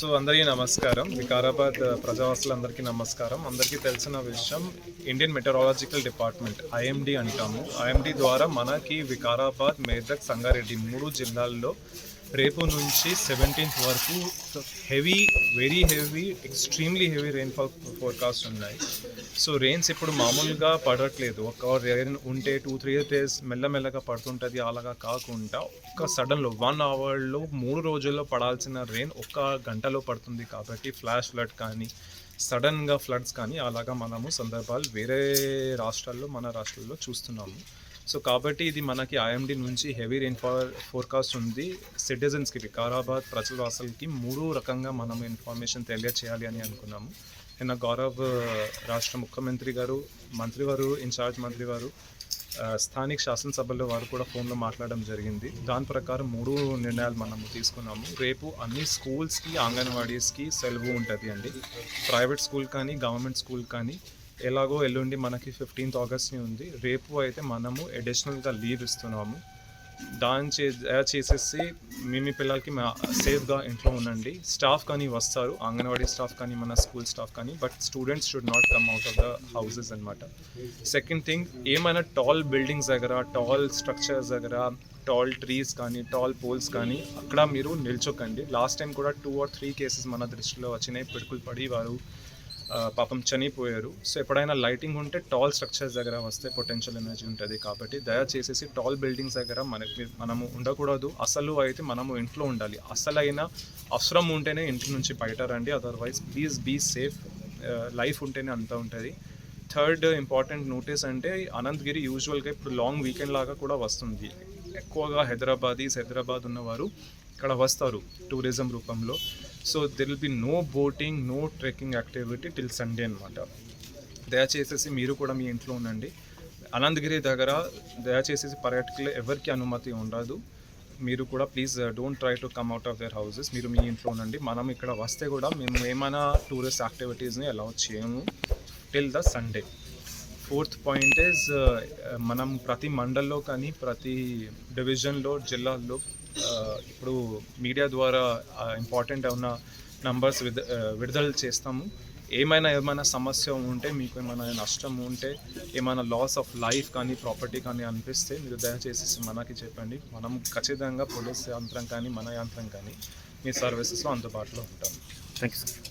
So అందరికీ నమస్కారం. వికారాబాద్ ప్రజావాసులందరికీ నమస్కారం. అందరికీ తెలిసిన విషయం ఇండియన్ మెటరాలజికల్ డిపార్ట్మెంట్ ఐఎండి అంటాము. ఐఎండి ద్వారా మనకి వికారాబాద్ మేదక్ సంగారెడ్డి మూడు జిల్లాల్లో రేపు నుంచి సెవెంటీన్త్ వరకు heavy very heavy extremely heavy rainfall forecast ఉన్నాయి. సో రెయిన్స్ ఇప్పుడు మామూలుగా పడట్లేదు. ఒక రెయిన్ ఉంటే టూ త్రీ డేస్ మెల్లమెల్లగా పడుతుంటుంది. అలాగా కాకుండా ఒక సడన్లో వన్ అవర్లో మూడు రోజుల్లో పడాల్సిన రెయిన్ ఒక్క గంటలో పడుతుంది కాబట్టి ఫ్లాష్ ఫ్లడ్ కానీ సడన్గా ఫ్లడ్స్ కానీ అలాగా మనము సందర్భాలు వేరే రాష్ట్రాల్లో మన రాష్ట్రాల్లో చూస్తున్నాము. సో కాబట్టి ఇది మనకి ఐఎండి నుంచి హెవీ రెయిన్ఫాల్ ఫోర్కాస్ట్ ఉంది. సిటిజన్స్కి వికారాబాద్ ప్రజలవాసులకి మూడు రకంగా మనం ఇన్ఫర్మేషన్ తెలియచేయాలి అని అనుకున్నాము. నిన్న గౌరవ్ రాష్ట్ర ముఖ్యమంత్రి గారు మంత్రి వారు ఇన్ఛార్జ్ మంత్రి వారు స్థానిక శాసనసభలో వారు కూడా ఫోన్లో మాట్లాడడం జరిగింది. దాని ప్రకారం మూడు నిర్ణయాలు మనము తీసుకున్నాము. రేపు అన్ని స్కూల్స్కి అంగన్వాడీస్కి సెలవు ఉంటుంది అండి. ప్రైవేట్ స్కూల్ కానీ గవర్నమెంట్ స్కూల్ కానీ ఎలాగో ఎల్లుండి మనకి ఫిఫ్టీన్త్ ఆగస్ట్ని ఉంది. రేపు అయితే మనము అడిషనల్గా లీవ్ ఇస్తున్నాము. దాని చే చేసేసి మీ మీ పిల్లలకి మా సేఫ్గా ఇంట్లో ఉండండి. స్టాఫ్ కానీ వస్తారు. అంగన్వాడీ స్టాఫ్ కానీ మన స్కూల్ స్టాఫ్ కానీ but students should not come out of the houses అనమాట సెకండ్ థింగ్ ఏమైనా టాల్ బిల్డింగ్స్ దగ్గర టాల్ స్ట్రక్చర్స్ దగ్గర టాల్ ట్రీస్ కానీ టాల్ పోల్స్ కానీ అక్కడ మీరు నిల్చోకండి. లాస్ట్ టైం కూడా టూ ఆర్ త్రీ కేసెస్ మన దృష్టిలో వచ్చినాయి. పిడుకులు పడి వారు పాపం చనిపోయారు. సో ఎప్పుడైనా లైటింగ్ ఉంటే టాల్ స్ట్రక్చర్స్ దగ్గర వస్తే పొటెన్షియల్ ఎనర్జీ ఉంటుంది కాబట్టి దయచేసేసి టాల్ బిల్డింగ్స్ దగ్గర మనకి మనము ఉండకూడదు. అసలు అయితే మనము ఇంట్లో ఉండాలి. అసలైన అవసరం ఉంటేనే ఇంటి నుంచి బయట రండి. Otherwise please be safe life ఉంటేనే అంతా ఉంటుంది. థర్డ్ ఇంపార్టెంట్ నోటీస్ అంటే అనంతగిరి యూజువల్గా ఇప్పుడు లాంగ్ వీకెండ్ లాగా కూడా వస్తుంది. ఎక్కువగా హైదరాబాదీస్ హైదరాబాద్ ఉన్నవారు ఇక్కడ వస్తారు టూరిజం రూపంలో. So there will be no boating no trekking activity till Sunday అనమాట దయచేసేసి మీరు కూడా మీ ఇంట్లో ఉండండి. అనంతగిరి దగ్గర దయచేసేసి పర్యాటకులు ఎవరికి అనుమతి ఉండదు. మీరు కూడా please don't try to come out of their houses మీరు మీ ఇంట్లో ఉండండి. మనం ఇక్కడ వస్తే కూడా మేము ఏమైనా టూరిస్ట్ యాక్టివిటీస్ని అలౌ చేయము till the Sunday fourth point is uh, మనం ప్రతి మండల్లో కానీ ప్రతి డివిజన్లో జిల్లాల్లో uh, ఇప్పుడు మీడియా ద్వారా uh, ఇంపార్టెంట్ ఉన్న నంబర్స్ విద విడుదల చేస్తాము. ఏమైనా ఏమైనా సమస్య ఉంటే మీకు ఏమైనా నష్టం ఉంటే ఏమైనా లాస్ ఆఫ్ లైఫ్ కానీ ప్రాపర్టీ కానీ అనిపిస్తే మీరు దయచేసి మనకి చెప్పండి. మనం ఖచ్చితంగా పోలీస్ యంత్రం కానీ మన యంత్రం కానీ మీ సర్వీసెస్లో అందుబాటులో ఉంటాం. Thank you sir